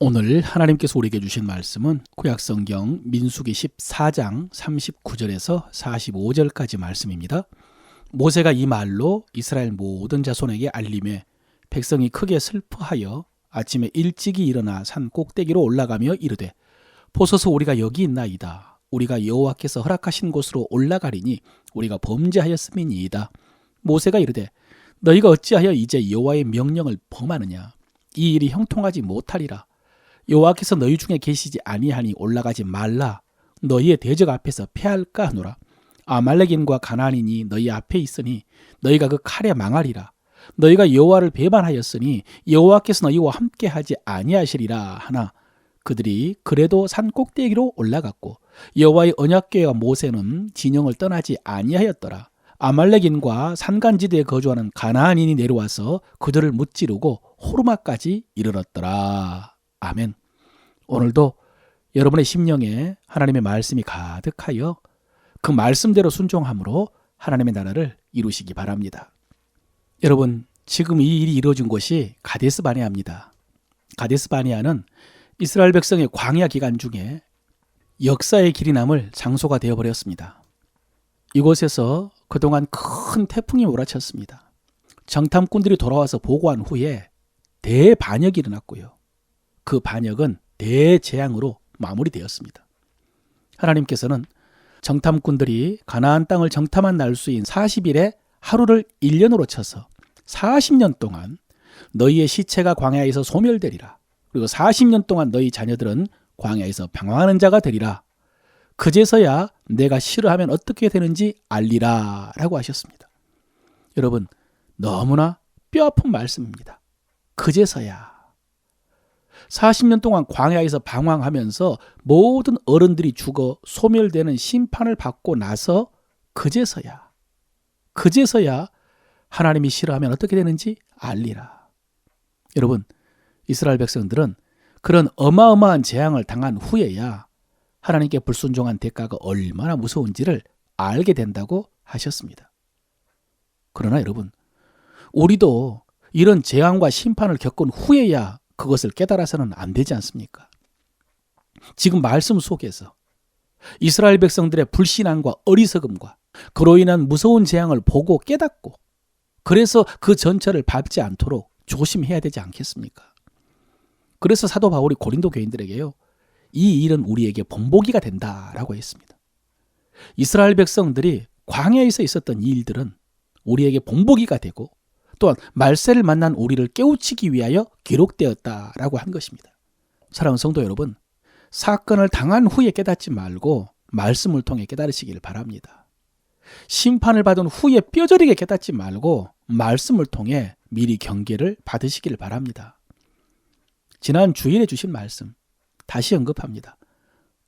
오늘 하나님께서 우리에게 주신 말씀은 구약성경 민수기 14장 39절에서 45절까지 말씀입니다. 모세가 이 말로 이스라엘 모든 자손에게 알림해 백성이 크게 슬퍼하여 아침에 일찍이 일어나 산 꼭대기로 올라가며 이르되 보소서 우리가 여기 있나이다. 우리가 여호와께서 허락하신 곳으로 올라가리니 우리가 범죄하였음이니이다. 모세가 이르되 너희가 어찌하여 이제 여호와의 명령을 범하느냐 이 일이 형통하지 못하리라 여호와께서 너희 중에 계시지 아니하니 올라가지 말라. 너희의 대적 앞에서 패할까 하노라. 아말렉인과 가나안인이 너희 앞에 있으니 너희가 그 칼에 망하리라. 너희가 여호와를 배반하였으니 여호와께서 너희와 함께 하지 아니하시리라 하나. 그들이 그래도 산 꼭대기로 올라갔고 여호와의 언약궤와 모세는 진영을 떠나지 아니하였더라. 아말렉인과 산간지대에 거주하는 가나안인이 내려와서 그들을 무찌르고 호르마까지 이르렀더라. 아멘. 오늘도 여러분의 심령에 하나님의 말씀이 가득하여 그 말씀대로 순종함으로 하나님의 나라를 이루시기 바랍니다. 여러분, 지금 이 일이 이루어진 곳이 가데스 바네아입니다. 가데스 바네아는 이스라엘 백성의 광야 기간 중에 역사의 길이 남을 장소가 되어 버렸습니다. 이곳에서 그동안 큰 태풍이 몰아쳤습니다. 정탐꾼들이 돌아와서 보고한 후에 대반역이 일어났고요. 그 반역은 대재앙으로 마무리되었습니다. 하나님께서는 정탐꾼들이 가나안 땅을 정탐한 날수인 40일에 하루를 1년으로 쳐서 40년 동안 너희의 시체가 광야에서 소멸되리라. 그리고 40년 동안 너희 자녀들은 광야에서 방황하는 자가 되리라. 그제서야 내가 싫어하면 어떻게 되는지 알리라 라고 하셨습니다. 여러분, 너무나 뼈 아픈 말씀입니다. 그제서야. 40년 동안 광야에서 방황하면서 모든 어른들이 죽어 소멸되는 심판을 받고 나서 그제서야. 그제서야 하나님이 싫어하면 어떻게 되는지 알리라. 여러분, 이스라엘 백성들은 그런 어마어마한 재앙을 당한 후에야 하나님께 불순종한 대가가 얼마나 무서운지를 알게 된다고 하셨습니다. 그러나 여러분, 우리도 이런 재앙과 심판을 겪은 후에야 그것을 깨달아서는 안 되지 않습니까? 지금 말씀 속에서 이스라엘 백성들의 불신앙과 어리석음과 그로 인한 무서운 재앙을 보고 깨닫고 그래서 그 전철을 밟지 않도록 조심해야 되지 않겠습니까? 그래서 사도 바울이 고린도 교인들에게요. 이 일은 우리에게 본보기가 된다라고 했습니다. 이스라엘 백성들이 광야에서 있었던 이 일들은 우리에게 본보기가 되고 또한 말세를 만난 우리를 깨우치기 위하여 기록되었다라고 한 것입니다. 사랑하는 성도 여러분, 사건을 당한 후에 깨닫지 말고 말씀을 통해 깨달으시기를 바랍니다. 심판을 받은 후에 뼈저리게 깨닫지 말고 말씀을 통해 미리 경계를 받으시기를 바랍니다. 지난 주일에 주신 말씀 다시 언급합니다.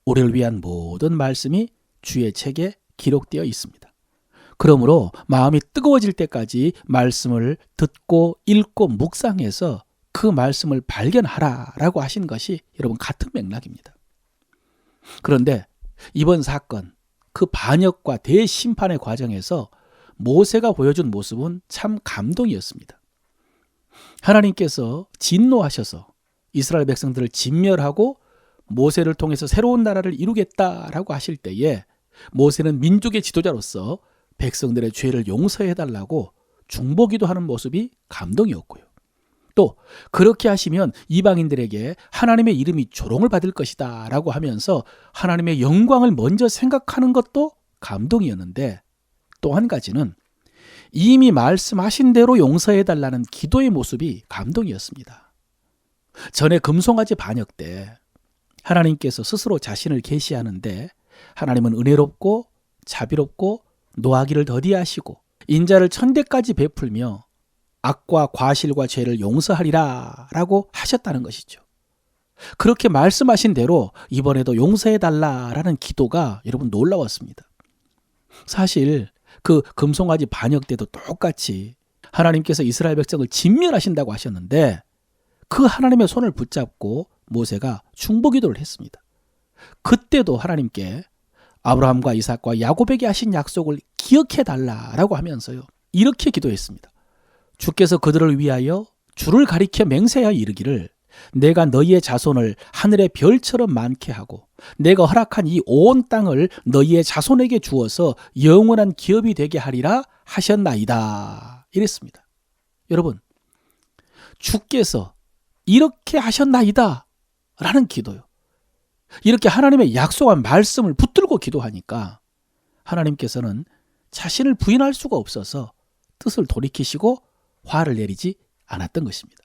우리를 위한 모든 말씀이 주의 책에 기록되어 있습니다. 그러므로 마음이 뜨거워질 때까지 말씀을 듣고 읽고 묵상해서 그 말씀을 발견하라라고 하신 것이 여러분 같은 맥락입니다. 그런데 이번 사건 그 반역과 대심판의 과정에서 모세가 보여준 모습은 참 감동이었습니다. 하나님께서 진노하셔서 이스라엘 백성들을 진멸하고 모세를 통해서 새로운 나라를 이루겠다라고 하실 때에 모세는 민족의 지도자로서 백성들의 죄를 용서해 달라고 중보기도 하는 모습이 감동이었고요. 또 그렇게 하시면 이방인들에게 하나님의 이름이 조롱을 받을 것이다라고 하면서 하나님의 영광을 먼저 생각하는 것도 감동이었는데 또 한 가지는 이미 말씀하신 대로 용서해 달라는 기도의 모습이 감동이었습니다. 전에 금송아지 반역 때 하나님께서 스스로 자신을 계시하는데 하나님은 은혜롭고 자비롭고 노하기를 더디하시고 인자를 천대까지 베풀며 악과 과실과 죄를 용서하리라 라고 하셨다는 것이죠. 그렇게 말씀하신 대로 이번에도 용서해 달라라는 기도가 여러분 놀라웠습니다. 사실 그 금송아지 반역 때도 똑같이 하나님께서 이스라엘 백성을 진멸하신다고 하셨는데 그 하나님의 손을 붙잡고 모세가 중보 기도를 했습니다. 그때도 하나님께 아브라함과 이삭과 야곱에게 하신 약속을 기억해 달라라고 하면서요. 이렇게 기도했습니다. 주께서 그들을 위하여 주를 가리켜 맹세하여 이르기를 내가 너희의 자손을 하늘의 별처럼 많게 하고 내가 허락한 이 온 땅을 너희의 자손에게 주어서 영원한 기업이 되게 하리라 하셨나이다. 이랬습니다. 여러분, 주께서 이렇게 하셨나이다. 라는 기도요. 이렇게 하나님의 약속한 말씀을 붙 들고 기도하니까 하나님께서는 자신을 부인할 수가 없어서 뜻을 돌이키시고 화를 내리지 않았던 것입니다.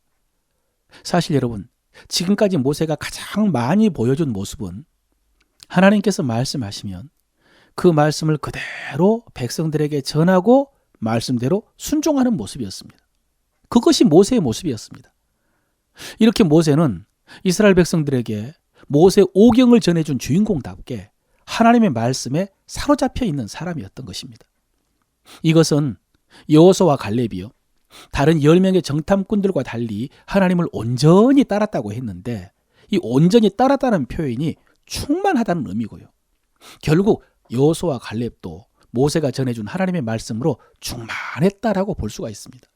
사실 여러분, 지금까지 모세가 가장 많이 보여준 모습은 하나님께서 말씀하시면 그 말씀을 그대로 백성들에게 전하고 말씀대로 순종하는 모습이었습니다. 그것이 모세의 모습이었습니다. 이렇게 모세는 이스라엘 백성들에게 모세 오경을 전해준 주인공답게 하나님의 말씀에 사로잡혀 있는 사람이었던 것입니다. 이것은 여호수아와 갈렙이요. 다른 10명의 정탐꾼들과 달리 하나님을 온전히 따랐다고 했는데 이 온전히 따랐다는 표현이 충만하다는 의미고요. 결국 여호수아와 갈렙도 모세가 전해준 하나님의 말씀으로 충만했다라고 볼 수가 있습니다.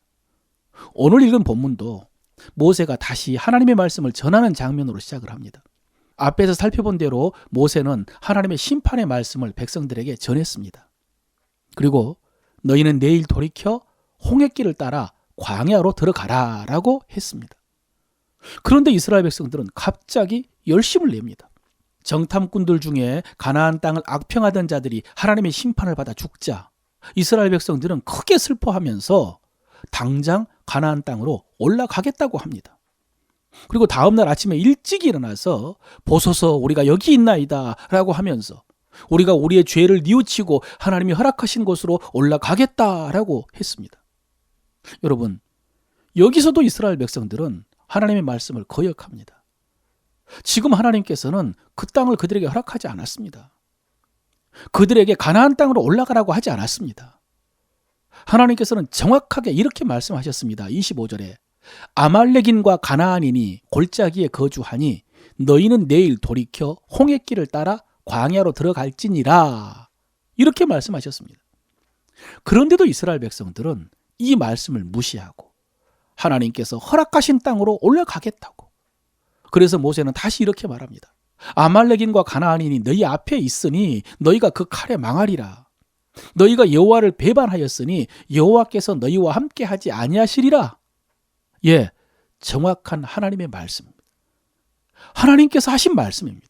오늘 읽은 본문도 모세가 다시 하나님의 말씀을 전하는 장면으로 시작을 합니다. 앞에서 살펴본 대로 모세는 하나님의 심판의 말씀을 백성들에게 전했습니다. 그리고 너희는 내일 돌이켜 홍해길을 따라 광야로 들어가라 라고 했습니다. 그런데 이스라엘 백성들은 갑자기 열심을 냅니다. 정탐꾼들 중에 가나안 땅을 악평하던 자들이 하나님의 심판을 받아 죽자 이스라엘 백성들은 크게 슬퍼하면서 당장 가나안 땅으로 올라가겠다고 합니다. 그리고 다음 날 아침에 일찍 일어나서 보소서 우리가 여기 있나이다 라고 하면서 우리가 우리의 죄를 뉘우치고 하나님이 허락하신 곳으로 올라가겠다라고 했습니다. 여러분, 여기서도 이스라엘 백성들은 하나님의 말씀을 거역합니다. 지금 하나님께서는 그 땅을 그들에게 허락하지 않았습니다. 그들에게 가나안 땅으로 올라가라고 하지 않았습니다. 하나님께서는 정확하게 이렇게 말씀하셨습니다. 25절에 아말렉인과 가나안인이 골짜기에 거주하니 너희는 내일 돌이켜 홍해길을 따라 광야로 들어갈지니라. 이렇게 말씀하셨습니다. 그런데도 이스라엘 백성들은 이 말씀을 무시하고 하나님께서 허락하신 땅으로 올라가겠다고. 그래서 모세는 다시 이렇게 말합니다. 아말렉인과 가나안인이 너희 앞에 있으니 너희가 그 칼에 망하리라. 너희가 여호와를 배반하였으니 여호와께서 너희와 함께 하지 아니하시리라. 예, 정확한 하나님의 말씀입니다. 하나님께서 하신 말씀입니다.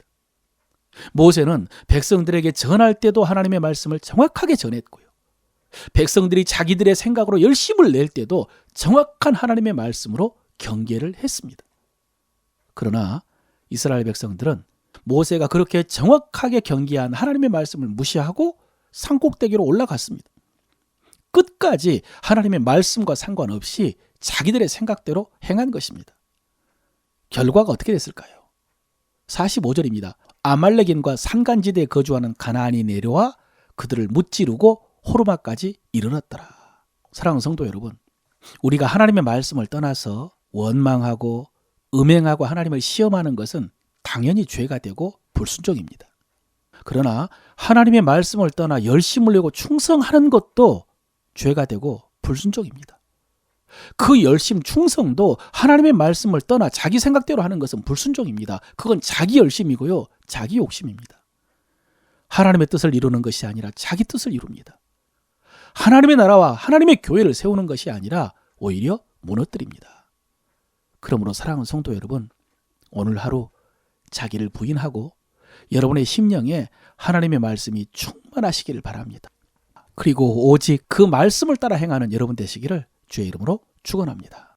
모세는 백성들에게 전할 때도 하나님의 말씀을 정확하게 전했고요. 백성들이 자기들의 생각으로 열심을 낼 때도 정확한 하나님의 말씀으로 경계를 했습니다. 그러나 이스라엘 백성들은 모세가 그렇게 정확하게 경계한 하나님의 말씀을 무시하고 산꼭대기로 올라갔습니다. 끝까지 하나님의 말씀과 상관없이 자기들의 생각대로 행한 것입니다. 결과가 어떻게 됐을까요? 45절입니다. 아말렉인과 산간지대에 거주하는 가나안이 내려와 그들을 무찌르고 호르마까지 이르렀더라. 사랑하는 성도 여러분, 우리가 하나님의 말씀을 떠나서 원망하고 음행하고 하나님을 시험하는 것은 당연히 죄가 되고 불순종입니다. 그러나 하나님의 말씀을 떠나 열심을 내고 충성하는 것도 죄가 되고 불순종입니다. 그 열심 충성도 하나님의 말씀을 떠나 자기 생각대로 하는 것은 불순종입니다. 그건 자기 열심이고요. 자기 욕심입니다. 하나님의 뜻을 이루는 것이 아니라 자기 뜻을 이룹니다. 하나님의 나라와 하나님의 교회를 세우는 것이 아니라 오히려 무너뜨립니다. 그러므로 사랑하는 성도 여러분, 오늘 하루 자기를 부인하고 여러분의 심령에 하나님의 말씀이 충만하시기를 바랍니다. 그리고 오직 그 말씀을 따라 행하는 여러분 되시기를 주의 이름으로 축원합니다.